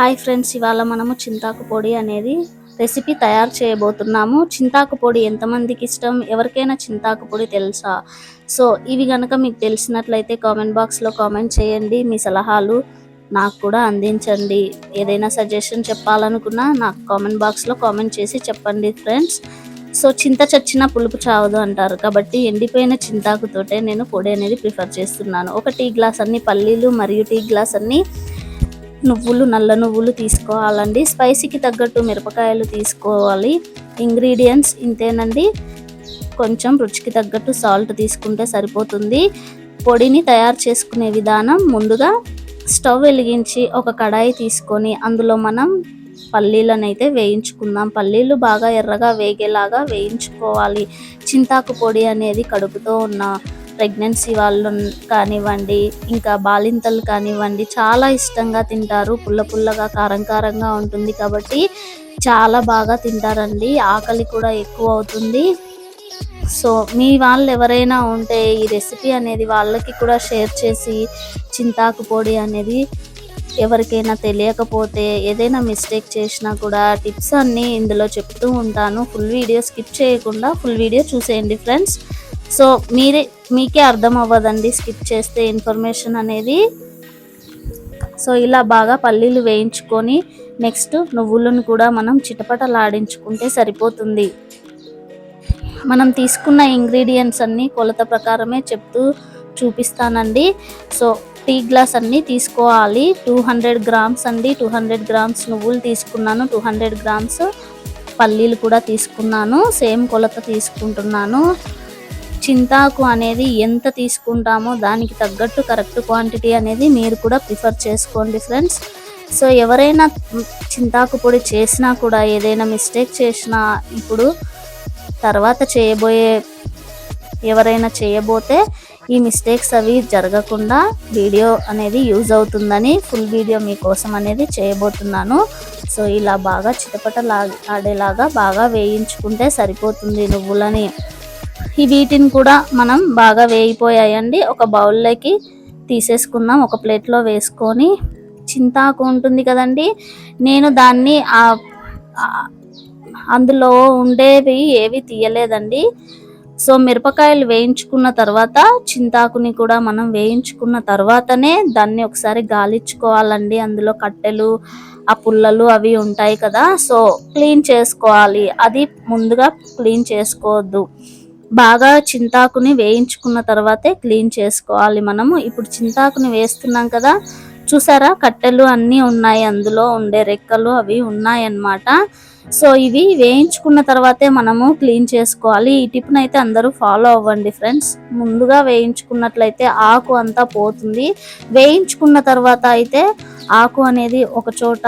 Hi friends ఇవాళ మనము చింతాకు పొడి అనేది రెసిపీ తయారు చేయబోతున్నాము. చింతాకు పొడి ఎంతమందికి ఇష్టం? ఎవరికైనా చింతాకు పొడి తెలుసా? సో ఇవి కనుక మీకు తెలిసినట్లయితే కామెంట్ బాక్స్లో కామెంట్ చేయండి. మీ సలహాలు నాకు కూడా అందించండి. ఏదైనా సజెషన్ చెప్పాలనుకున్నా నాకు కామెంట్ బాక్స్లో కామెంట్ చేసి చెప్పండి ఫ్రెండ్స్. సో చింత చచ్చిన పులుపు చావదు అంటారు. కాబట్టి ఎండిపోయిన చింతాకుతోటే నేను పొడి అనేది ప్రిఫర్ చేస్తున్నాను. ఒక టీ గ్లాస్ అన్ని పల్లీలు మరియు టీ గ్లాస్ అన్ని నువ్వులు నల్ల నువ్వులు తీసుకోవాలండి. స్పైసీకి తగ్గట్టు మిరపకాయలు తీసుకోవాలి. ఇంగ్రీడియంట్స్ ఇంతేనండి. కొంచెం రుచికి తగ్గట్టు సాల్ట్ తీసుకుంటే సరిపోతుంది. పొడిని తయారు చేసుకునే విధానం ముందుగా స్టవ్ వెలిగించి ఒక కడాయి తీసుకొని అందులో మనం పల్లీలను అయితే వేయించుకుందాం. పల్లీలు బాగా ఎర్రగా వేగేలాగా వేయించుకోవాలి. చింతాకు పొడి అనేది కడుపుతో ఉన్న ప్రెగ్నెన్సీ వాళ్ళు కానివ్వండి ఇంకా బాలింతలు కానివ్వండి చాలా ఇష్టంగా తింటారు. పుల్ల పుల్లగా కారం కారంగా ఉంటుంది కాబట్టి చాలా బాగా తింటారండి. ఆకలి కూడా ఎక్కువ అవుతుంది. సో మీ వాళ్ళు ఎవరైనా ఉంటే ఈ రెసిపీ అనేది వాళ్ళకి కూడా షేర్ చేసి చింతాకు పొడి అనేది ఎవరికైనా తెలియకపోతే ఏదైనా మిస్టేక్ చేసినా కూడా టిప్స్ అన్నీ ఇందులో చెప్తూ ఉంటాను. ఫుల్ వీడియో స్కిప్ చేయకుండా ఫుల్ వీడియో చూసేయండి ఫ్రెండ్స్. సో మీరే మీకే అర్థం అవ్వదండి స్కిప్ చేస్తే ఇన్ఫర్మేషన్ అనేది. సో ఇలా బాగా పల్లీలు వేయించుకొని నెక్స్ట్ నువ్వులను కూడా మనం చిటపటలాడించుకుంటే సరిపోతుంది. మనం తీసుకున్న ఇంగ్రీడియంట్స్ అన్నీ కొలత ప్రకారమే చెప్తూ చూపిస్తానండి. సో టీ గ్లాస్ అన్నీ తీసుకోవాలి. టూ హండ్రెడ్ గ్రామ్స్ అండి. టూ హండ్రెడ్ గ్రామ్స్ నువ్వులు తీసుకున్నాను. టూ హండ్రెడ్ గ్రామ్స్ పల్లీలు కూడా తీసుకున్నాను. సేమ్ కొలత తీసుకుంటున్నాను. చింతాకు అనేది ఎంత తీసుకుంటామో దానికి తగ్గట్టు కరెక్ట్ క్వాంటిటీ అనేది మీరు కూడా ప్రిఫర్ చేసుకోండి ఫ్రెండ్స్. సో ఎవరైనా చింతాకు పొడి చేసినా కూడా ఏదైనా మిస్టేక్ చేసినా ఇప్పుడు తర్వాత చేయబోయే ఎవరైనా చేయబోతే ఈ మిస్టేక్స్ అవి జరగకుండా వీడియో అనేది యూజ్ అవుతుందని ఫుల్ వీడియో మీకోసం అనేది చేయబోతున్నాను. సో ఇలా బాగా చిటపట ఆడేలాగా బాగా వేయించుకుంటే సరిపోతుంది నువ్వులని. ఈ వీటిని కూడా మనం బాగా వేయిపోయాయండి ఒక బౌల్లోకి తీసేసుకుందాం. ఒక ప్లేట్లో వేసుకొని చింతాకు ఉంటుంది కదండి. నేను దాన్ని అందులో ఉండేవి ఏవి తీయలేదండి. సో మిరపకాయలు వేయించుకున్న తర్వాత చింతాకుని కూడా మనం వేయించుకున్న తర్వాతనే దాన్ని ఒకసారి గాలించుకోవాలండి. అందులో కట్టెలు ఆ పుల్లలు అవి ఉంటాయి కదా. సో క్లీన్ చేసుకోవాలి. అది ముందుగా క్లీన్ చేసుకోవద్దు. బాగా చింతాకుని వేయించుకున్న తర్వాతే క్లీన్ చేసుకోవాలి మనము. ఇప్పుడు చింతాకుని వేస్తున్నాం కదా చూసారా? కట్టెలు అన్నీ ఉన్నాయి అందులో ఉండే రెక్కలు అవి ఉన్నాయన్నమాట. సో ఇవి వేయించుకున్న తర్వాతే మనము క్లీన్ చేసుకోవాలి. ఈ టిప్నైతే అయితే అందరూ ఫాలో అవ్వండి ఫ్రెండ్స్. ముందుగా వేయించుకున్నట్లయితే ఆకు అంతా పోతుంది. వేయించుకున్న తర్వాత అయితే ఆకు అనేది ఒక చోట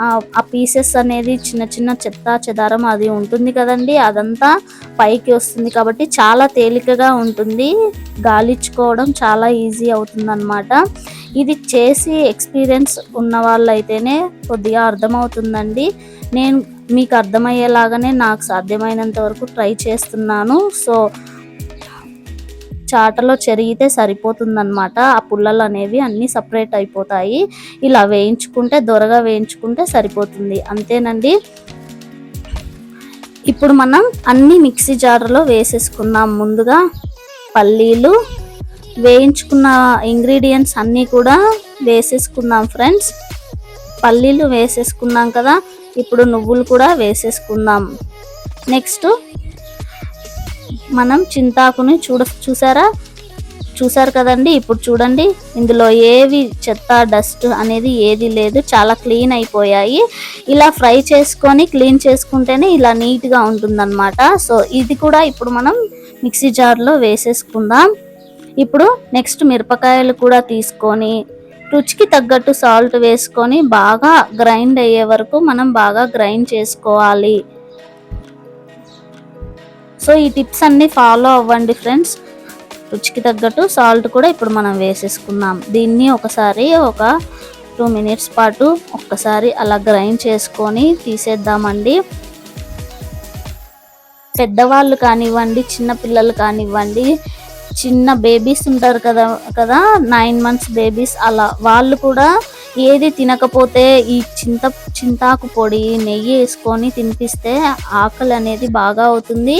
ఆ పీసెస్ అనేది చిన్న చిన్న చెత్త చెదారం అది ఉంటుంది కదండి అదంతా పైకి వస్తుంది కాబట్టి చాలా తేలికగా ఉంటుంది. గాలిచ్చుకోవడం చాలా ఈజీ అవుతుంది అనమాట ఇది చేసి ఎక్స్పీరియన్స్ ఉన్న వాళ్ళైతేనే కొద్దిగా అర్థమవుతుందండి. నేను మీకు అర్థమయ్యేలాగానే నాకు సాధ్యమైనంత వరకు ట్రై చేస్తున్నాను. సో చాటలో చెరిగితే సరిపోతుందన్నమాట. ఆ పుల్లలు అనేవి అన్నీ సపరేట్ అయిపోతాయి. ఇలా వేయించుకుంటే దొరగా వేయించుకుంటే సరిపోతుంది. అంతేనండి. ఇప్పుడు మనం అన్ని మిక్సీ జార్లో వేసేసుకుందాం. ముందుగా పల్లీలు వేయించుకున్న ఇంగ్రీడియంట్స్ అన్నీ కూడా వేసేసుకుందాం ఫ్రెండ్స్. పల్లీలు వేసేసుకున్నాం కదా ఇప్పుడు నువ్వులు కూడా వేసేసుకుందాం. నెక్స్ట్ మనం చింతాకుని చూడ చూసారా? చూసారు కదండి? ఇప్పుడు చూడండి. ఇందులో ఏవి చెత్త డస్ట్ అనేది ఏది లేదు. చాలా క్లీన్ అయిపోయాయి. ఇలా ఫ్రై చేసుకొని క్లీన్ చేసుకుంటేనే ఇలా నీట్గా ఉంటుందన్నమాట. సో ఇది కూడా ఇప్పుడు మనం మిక్సీ జార్లో వేసేసుకుందాం. ఇప్పుడు నెక్స్ట్ మిరపకాయలు కూడా తీసుకొని రుచికి తగ్గట్టు సాల్ట్ వేసుకొని బాగా గ్రైండ్ అయ్యే వరకు మనం బాగా గ్రైండ్ చేసుకోవాలి. సో ఈ టిప్స్ అన్నీ ఫాలో అవ్వండి ఫ్రెండ్స్. రుచికి తగ్గట్టు సాల్ట్ కూడా ఇప్పుడు మనం వేసేసుకున్నాం దీన్ని ఒకసారి ఒక టూ మినిట్స్ పాటు ఒక్కసారి అలా గ్రైండ్ చేసుకొని తీసేద్దామండి. పెద్దవాళ్ళు కానివ్వండి చిన్న పిల్లలు కానివ్వండి చిన్న బేబీస్ ఉంటారు కదా కదా? నైన్ మంత్స్ బేబీస్ అలా. వాళ్ళు కూడా ఏది తినకపోతే ఈ చింత చింతాకు పొడి నెయ్యి వేసుకొని తినిపిస్తే ఆకలి అనేది బాగా అవుతుంది.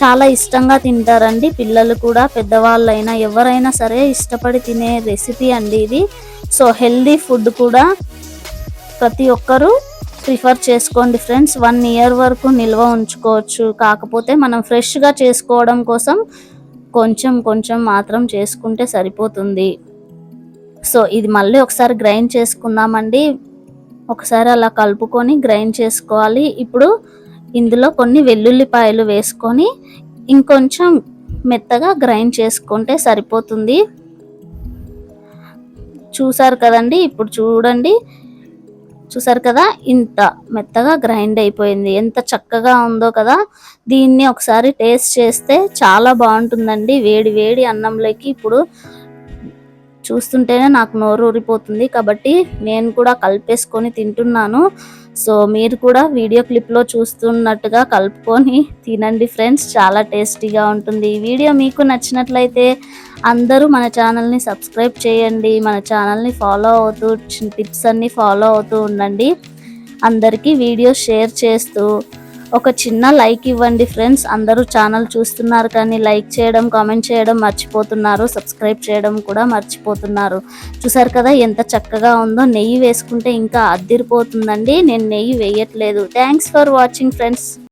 చాలా ఇష్టంగా తింటారండి. పిల్లలు కూడా పెద్దవాళ్ళైనా ఎవరైనా సరే ఇష్టపడి తినే రెసిపీ అండి ఇది. సో హెల్దీ ఫుడ్ కూడా ప్రతి ఒక్కరూ ప్రిఫర్ చేసుకోండి ఫ్రెండ్స్. వన్ ఇయర్ వరకు నిల్వ ఉంచుకోవచ్చు. కాకపోతే మనం ఫ్రెష్గా చేసుకోవడం కోసం కొంచెం కొంచెం మాత్రం చేసుకుంటే సరిపోతుంది. సో ఇది మళ్ళీ ఒకసారి గ్రైండ్ చేసుకుందామండి. ఒకసారి అలా కలుపుకొని గ్రైండ్ చేసుకోవాలి. ఇప్పుడు ఇందులో కొన్ని వెల్లుల్లిపాయలు వేసుకొని ఇంకొంచెం మెత్తగా గ్రైండ్ చేసుకుంటే సరిపోతుంది. చూసారు కదండి? ఇప్పుడు చూడండి. చూసారు కదా? ఇంత మెత్తగా గ్రైండ్ అయిపోయింది. ఎంత చక్కగా ఉందో కదా? దీన్ని ఒకసారి టేస్ట్ చేస్తే చాలా బాగుంటుందండి. వేడి వేడి అన్నంలోకి ఇప్పుడు చూస్తుంటేనే నాకు నోరు ఊరిపోతుంది. కాబట్టి నేను కూడా కలిపేసుకొని తింటున్నాను. సో మీరు కూడా వీడియో క్లిప్లో చూస్తున్నట్టుగా కలుపుకొని తినండి ఫ్రెండ్స్. చాలా టేస్టీగా ఉంటుంది ఈ వీడియో. మీకు నచ్చినట్లయితే అందరూ మన ఛానల్ని సబ్స్క్రైబ్ చేయండి. మన ఛానల్ని ఫాలో అవుతూ టిప్స్ అన్నీ ఫాలో అవుతూ ఉండండి. అందరికీ వీడియో షేర్ చేస్తూ ఒక చిన్న లైక్ ఇవ్వండి ఫ్రెండ్స్. అందరూ ఛానల్ చూస్తున్నారు కానీ లైక్ చేయడం కామెంట్ చేయడం మర్చిపోతున్నారు. సబ్స్క్రైబ్ చేయడం కూడా మర్చిపోతున్నారు. చూసారు కదా ఎంత చక్కగా ఉందో. నెయ్యి వేసుకుంటే ఇంకా అద్దిరిపోతుందండి. నేను నెయ్యి వేయట్లేదు. Thanks for watching friends